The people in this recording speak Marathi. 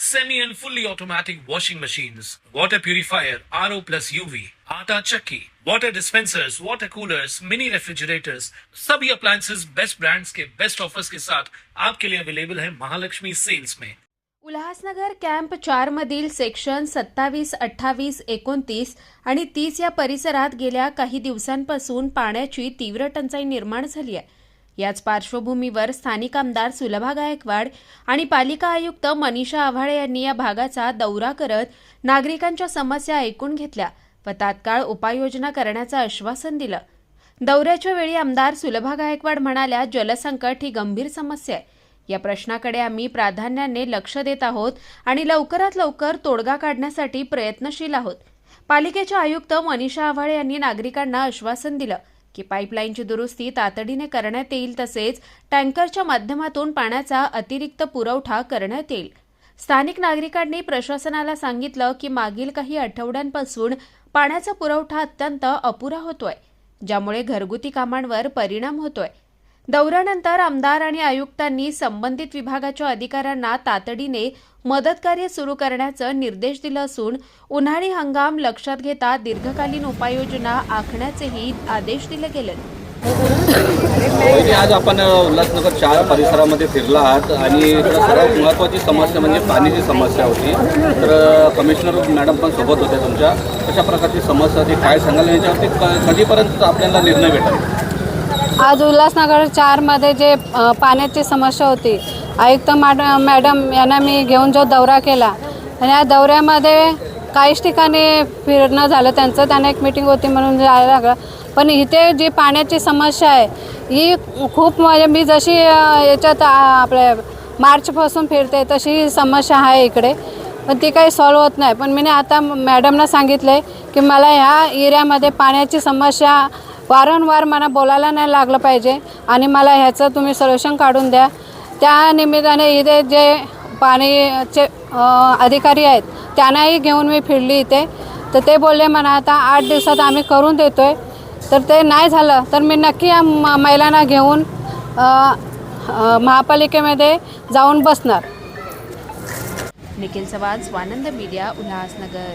semi and fully automatic washing machines, water purifier, RO plus UV, आटा चक्की, water dispensers, water coolers, mini refrigerators, सभी appliances बेस्ट ब्रांड्स के बेस्ट ऑफर्स के साथ आपके लिए अवेलेबल है महालक्ष्मी सेल्स में। उल्हासनगर कॅम्प चारमधील सेक्शन सत्तावीस अठ्ठावीस एकोणतीस आणि तीस या परिसरात गेल्या काही दिवसांपासून पाण्याची तीव्र टंचाई निर्माण झाली आहे. याच पार्श्वभूमीवर स्थानिक आमदार सुलभा गायकवाड आणि पालिका आयुक्त मनीषा आव्हाळे यांनी या भागाचा दौरा करत नागरिकांच्या समस्या ऐकून घेतल्या व तात्काळ उपाययोजना करण्याचं आश्वासन दिलं. दौऱ्याच्या वेळी आमदार सुलभा गायकवाड म्हणाल्या जलसंकट ही गंभीर समस्या आहे. या प्रश्नाकडे आम्ही प्राधान्याने लक्ष देत आहोत आणि लवकरात लवकर तोडगा काढण्यासाठी प्रयत्नशील आहोत. पालिकेच्या आयुक्त मनीषा आव्हाळे यांनी नागरिकांना आश्वासन दिलं. की पाईपलाईनची दुरुस्ती तातडीने करण्यात येईल तसेच टँकरच्या माध्यमातून पाण्याचा अतिरिक्त पुरवठा करण्यात येईल. स्थानिक नागरिकांनी प्रशासनाला सांगितलं की मागील काही आठवड्यांपासून पाण्याचा पुरवठा अत्यंत अपुरा होतोय ज्यामुळे घरगुती कामांवर परिणाम होतोय. दौऱ्यानंतर आमदार आणि आयुक्तांनी संबंधित विभागाच्या अधिकाऱ्यांना तातडीने मदतकार्य सुरू करण्याचं निर्देश दिलं असून उन्हाळी हंगाम लक्षात घेता दीर्घकालीन उपाययोजना आखण्याचेही आदेश दिले गेले. आज आपण उल्हासनगर चार परिसरामध्ये फिरला आहात आणि सर्वात महत्त्वाची समस्या म्हणजे पाण्याची समस्या होती. तर कमिशनर मॅडम पण सोबत होत्या तुमच्या. कशा प्रकारची समस्या होती? काय सांगाल? याच्यावरती कधीपर्यंत आपल्याला निर्णय भेटेल? आज उल्हासनगर चारमध्ये जे पाण्याची समस्या होती आयुक्त मॅड मॅडम यांना मी घेऊन जो दौरा केला आणि या दौऱ्यामध्ये काहीच ठिकाणी फिरणं झालं त्यांचं त्यांना एक मिटिंग होती म्हणून जायला लागलं. पण इथे जी पाण्याची समस्या आहे ही खूप म्हणजे मी जशी याच्यात आपल्या मार्चपासून फिरते तशी समस्या आहे इकडे. पण ती काही सॉल्व होत नाही. पण मी आता मॅडमना आहे की मला ह्या एरियामध्ये पाण्याची समस्या वारंवार मला बोलायला नाही लागलं पाहिजे आणि मला ह्याचं तुम्ही सोल्युशन काढून द्या. त्या निमित्ताने इथे जे पाणीचे अधिकारी आहेत त्यांनाही घेऊन मी फिरली इथे. तर ते बोलले म्हणा आता आठ दिवसात आम्ही करून देतो आहे तर ते नाही झालं तर मी नक्की या म- महिलांना घेऊन महापालिकेमध्ये जाऊन बसणार. निखिल चव्हाण स्वानंद मीडिया उल्हासनगर.